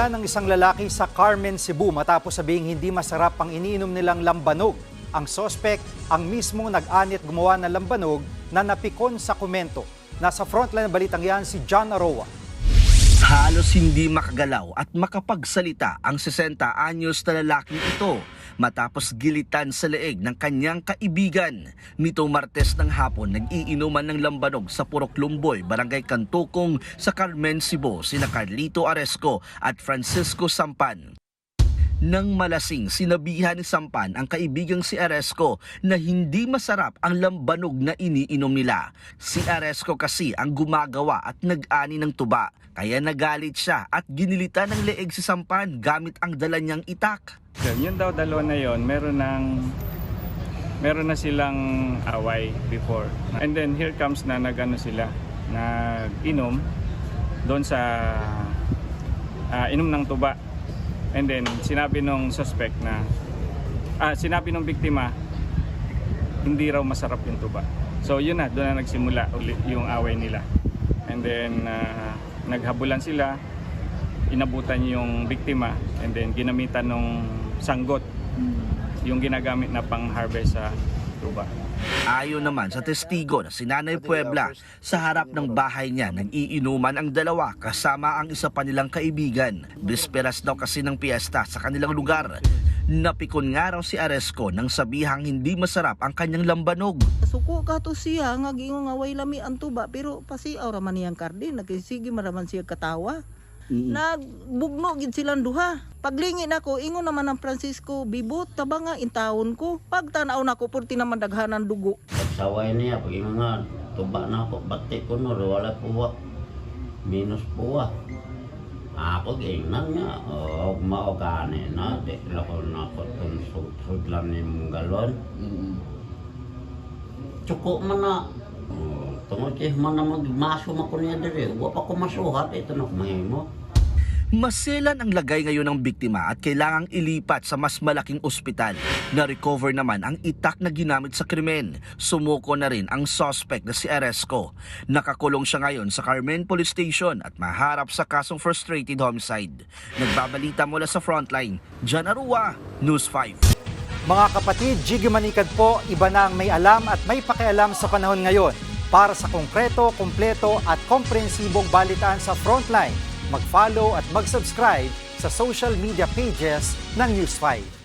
Pinagalitan ng isang lalaki sa Carmen, Cebu matapos sabihing hindi masarap ang iniinom nilang lambanog. Ang sospek ang mismo nag-anit gumawa ng lambanog na napikon sa komento. Nasa frontline ng balitang yan si John Aroa. Halos hindi makagalaw at makapagsalita ang 60 anyos na lalaking ito matapos gilitan sa leeg ng kanyang kaibigan. Nito Martes ng hapon, nag-iinuman ng lambanog sa Purok Lumboy, Barangay Kantukong sa Carmen, Cebu, sina Carlito Aresco at Francisco Sampan. Nang malasing, sinabihan ni Sampan ang kaibigang si Aresco na hindi masarap ang lambanog na iniinom nila. Si Aresco kasi ang gumagawa at nag-ani ng tuba. Kaya nagalit siya at ginilitan ng leeg si Sampan gamit ang dala niyang itak. Yun, daw dalawa na yon meron ng meron na silang away before. And then here comes na nagano sila, nag-inom doon sa ah, inom ng tuba. And then sinabi nung suspect na ah, sinabi nung biktima hindi raw masarap yung tuba. So yun na, doon na nagsimula uli yung away nila. And then ah, naghabulan sila, inabutan yung biktima and then ginamitan nung sanggot yung ginagamit na pang-harvest sa tuba. Ayon naman sa testigo na si Nanay Puebla, sa harap ng bahay niya nag-iinuman ang dalawa kasama ang isa pa nilang kaibigan. Bisperas daw kasi ng piyesta sa kanilang lugar. Napikon nga raw si Aresco nang sabihang hindi masarap ang kanyang lambanog. Suko ka to siya nga giingon nga way lami ang tuba pero pasiaw ra man niyang kardi nagkisige man raman siya katawa. Nagbugno gid silang duha. Paglingi nako ingon naman ang Francisco bibot taba nga intawon ko. Pagtanaw nako purti naman daghanan dugo. Pagsaway niya, pag nga, tuba na ako, bati ko no, wala puwa. Minus puwa. Ako gingnan nga, o mao gani na, di lako na ako itong sudlan ni mong galon. Tsuko man na, oh, tungod kay man na magmaso man ko niya diri, wa pa ko masuhat, ito na kumahimo. Masilan ang lagay ngayon ng biktima at kailangang ilipat sa mas malaking ospital. Na-recover naman ang itak na ginamit sa krimen. Sumuko na rin ang suspect na si Aresco. Nakakulong siya ngayon sa Carmen Police Station at maharap sa kasong frustrated homicide. Nagbabalita mula sa frontline, Jan Arua, News 5. Mga kapatid, Jiggy Manikad po, iba na ang may alam at may pakialam sa panahon ngayon. Para sa konkreto, kumpleto at komprehensibong balitaan sa Frontline, mag-follow at mag-subscribe sa social media pages ng News 5.